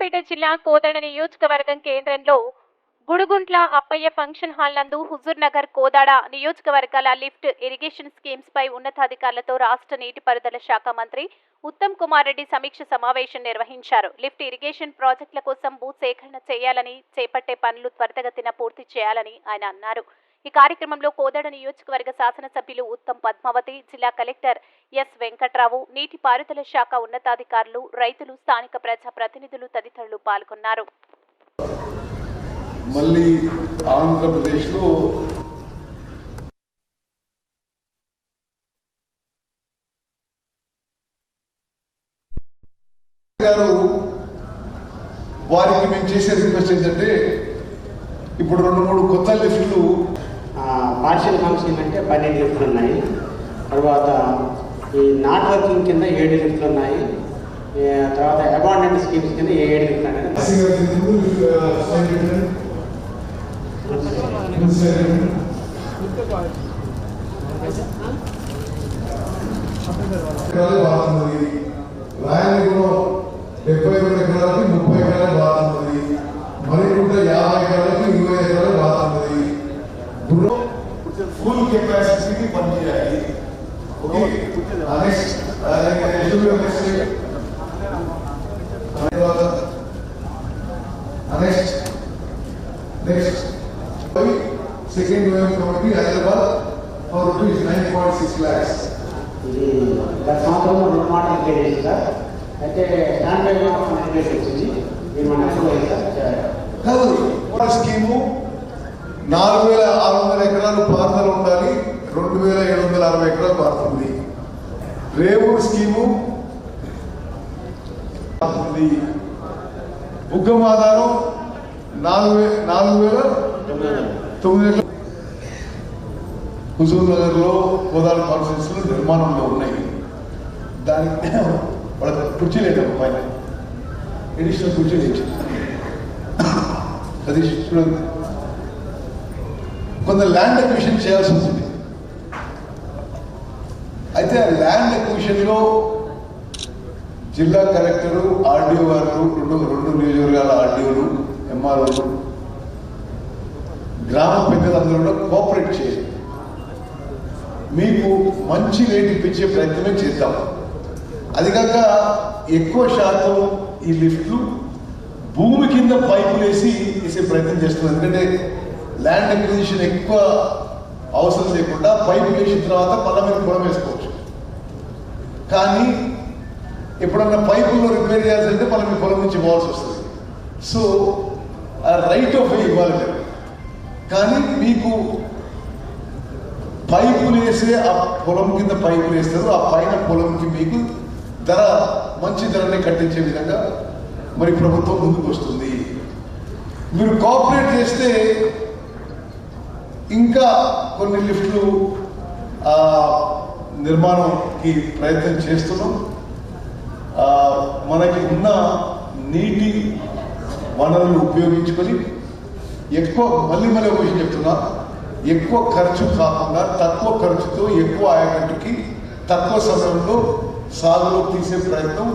సూర్యాపేట జిల్లా కోదడ నియోజకవర్గం కేంద్రంలో గుడుగుంట్ల అప్పయ్య ఫంక్షన్ హాల్ నందు హుజూర్ నగర్ కోదాడ నియోజకవర్గాల లిఫ్ట్ ఇరిగేషన్ స్కీమ్స్ పై ఉన్నతాధికారులతో రాష్ట్ర నీటిపారుదల శాఖ మంత్రి ఉత్తమ్ కుమార్ రెడ్డి సమీక్ష సమావేశం నిర్వహించారు. లిఫ్ట్ ఇరిగేషన్ ప్రాజెక్టుల కోసం భూ సేకరణ చేయాలని చేపట్టే పనులు త్వరితగతిన పూర్తి చేయాలని ఆయన అన్నారు. ఈ కార్యక్రమంలో కోదాడ నియోజకవర్గ శాసనసభ్యులు ఉత్తమ్ పద్మావతి జిల్లా కలెక్టర్ ఎస్ వెంకట్రావు నీటిపారుదల శాఖ ఉన్నతాధికారులు రైతులు స్థానిక ప్రజా ప్రతినిధులు తదితరులు పాల్గొన్నారు. మళ్ళీ ఆంధ్రప్రదేశ్లో గారు వారికి మేము చేసే రిక్వెస్ట్ ఏంటంటే ఇప్పుడు రెండు మూడు కొత్త లిఫ్ట్లు పార్షియల్ ఫంక్షన్ అంటే పన్నెండు లిఫ్ట్లు ఉన్నాయి. తర్వాత ఈ నాట్ వర్కింగ్ కింద ఏడు లిఫ్ట్లు ఉన్నాయి. తర్వాత అబాండెంట్ స్కీమ్స్ కింద ఏడు లిఫ్ట్లు ఉన్నాయి? ఎకరాలు ఫుల్ కెపాసిటీకి పనిచేయాలి okay next next next second wave కాబట్టి Hyderabad for rupees nine point six lakhs ఇది గత సంవత్సరం రెండు మాటలు కేడేసి సార్ అయితే స్టాండ్ బై మాత్రం మనకి రేట్ వచ్చింది ఇది మన అప్రూవల్ సార్ కాదు ఒక స్కీము నాలుగు వేల ఆరు వందల ఎకరాలు పారుదల ఉండాలి రెండు వేల ఏడు వందల అరవై ఎకరాలు పారుతుంది రేవూర్ స్కీము పారుతుంది బుగ్గం ఆధారం నాలుగు వే నాలుగు వేల తొమ్మిది హుజూర్ నగర్లో గోదావరి కాన్స్టిట్యూన్సీలో నిర్మాణంలో ఉన్నాయి. దానికి వాళ్ళకి కుర్చీ లేదు పైన. ఎడిషనల్ కుర్చీ లేదు. సతీష్ కొంత ల్యాండ్ అక్విషన్ చేయాల్సి వచ్చింది అయితే ఆ ల్యాండ్ అక్విషన్లో జిల్లా కలెక్టరు ఆర్డీఓ గారు రెండు రెండు నియోజకవర్గాల ఆర్డీఓలు ఎంఆర్ఓలు గ్రామ పెద్దలందరూ కూడా కోఆపరేట్ చేయాలి. మీకు మంచి రేట్ ఇప్పించే ప్రయత్నమే చేద్దాం. అది కాక ఎక్కువ శాతం ఈ లిఫ్ట్లు భూమి కింద పైపులు వేసి వేసే ప్రయత్నం చేస్తున్నారు. ఎందుకంటే ల్యాండ్ అక్విజిషన్ ఎక్కువ అవసరం లేకుండా పైపు వేసిన తర్వాత పళ్ళ మీద పొలం వేసుకోవచ్చు. కానీ ఎప్పుడన్నా పైపుల్లో రిపేర్ చేయాల్సింటే పళ్ళ మీ పొలం నుంచి ఇవ్వాల్సి వస్తుంది. సో ఆ రైట్ ఆఫ్ వే ఇవ్వాలి మీరు. కానీ మీకు పైపులు వేసే ఆ పొలం కింద పైపులు వేస్తారు. ఆ పైన పొలంకి మీకు ధర మంచి ధరని కట్టించే విధంగా మరి ప్రభుత్వం ముందుకు వస్తుంది. మీరు కోఆపరేట్ చేస్తే ఇంకా కొన్ని లిఫ్ట్లు నిర్మాణంకి ప్రయత్నం చేస్తున్నాం. మనకి ఉన్న నీటి వనరులు ఉపయోగించుకొని ఎక్కువ మళ్ళీ మళ్ళీ ఒక విషయం చెప్తున్నా. ఎక్కువ ఖర్చు కాకుండా తక్కువ ఖర్చుతో ఎక్కువ ఆయకట్టుకి తక్కువ సమయంలో సాగులో తీసే ప్రయత్నం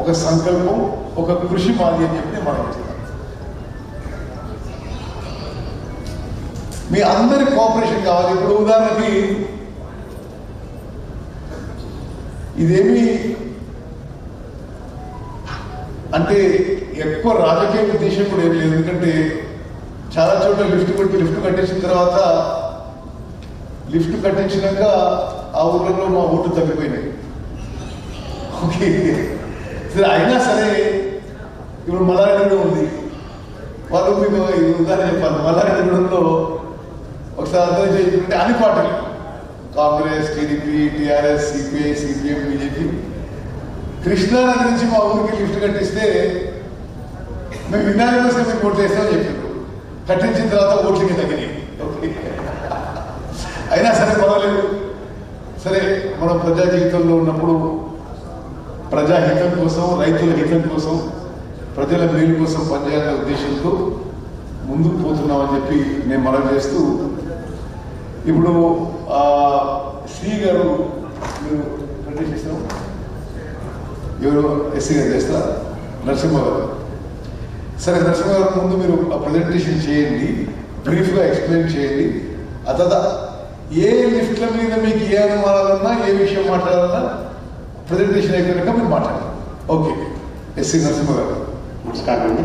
ఒక సంకల్పం ఒక కృషి మాది అని చెప్పి మనం మీ అందరి కోఆపరేషన్ కావాలి. ఇప్పుడు ఉదాహరణకి ఇదేమి అంటే ఎక్కువ రాజకీయ ఉద్దేశం కూడా ఏం లేదు. ఎందుకంటే చాలా చోట్ల లిఫ్ట్ కొట్టి లిఫ్ట్ కట్టించిన తర్వాత లిఫ్ట్ కట్టించినాక ఆ ఊర్లలో మా ఓట్లు తగ్గిపోయినాయి. ఓకే. సరే అయినా సరే ఇప్పుడు మల్లారెడ్డి ఉంది. వాళ్ళు మీకు ఉదాహరణ చెప్పాలి. మల్లారెడ్డిగూడెంలో ఒకసారి అర్థం చేయించుకుంటే అన్ని పార్టీలు Congress TDP TRS CPI CPM BJP. కృష్ణానది నుంచి మా ఊరికి లిఫ్ట్ కట్టిస్తే మేము వినాలి కోసం మేము ఓట్లు వేస్తామని చెప్పారు. కట్టించిన తర్వాత ఓట్లకి తగ్గినాయి. అయినా సరే పర్వాలేదు. సరే మన ప్రజా జీవితంలో ఉన్నప్పుడు ప్రజాహితం కోసం రైతుల హితం కోసం ప్రజల మేలు కోసం పనిచేయాలనే ఉద్దేశంతో ముందుకు పోతున్నామని చెప్పి నేను మనం చేస్తూ ఇప్పుడు శ్రీ గారు మీరు కంటెస్ట్ చేస్తాం ఎవరు? ఎస్సీ గారు చేస్తారా? నరసింహ గారు సరే నరసింహ గారు ముందు మీరు ఆ ప్రజెంటేషన్ చేయండి బ్రీఫ్గా ఎక్స్ప్లెయిన్ చేయండి. ఆ తర్వాత ఏ లిఫ్ట్ల మీద మీకు ఏ అనుమానాలన్నా ఏ విషయం మాట్లాడాలన్నా ప్రజెంటేషన్ అయిపోయాక మీరు మాట్లాడండి. ఓకే. ఎస్సీ నరసింహ గారు నమస్కారం అండి.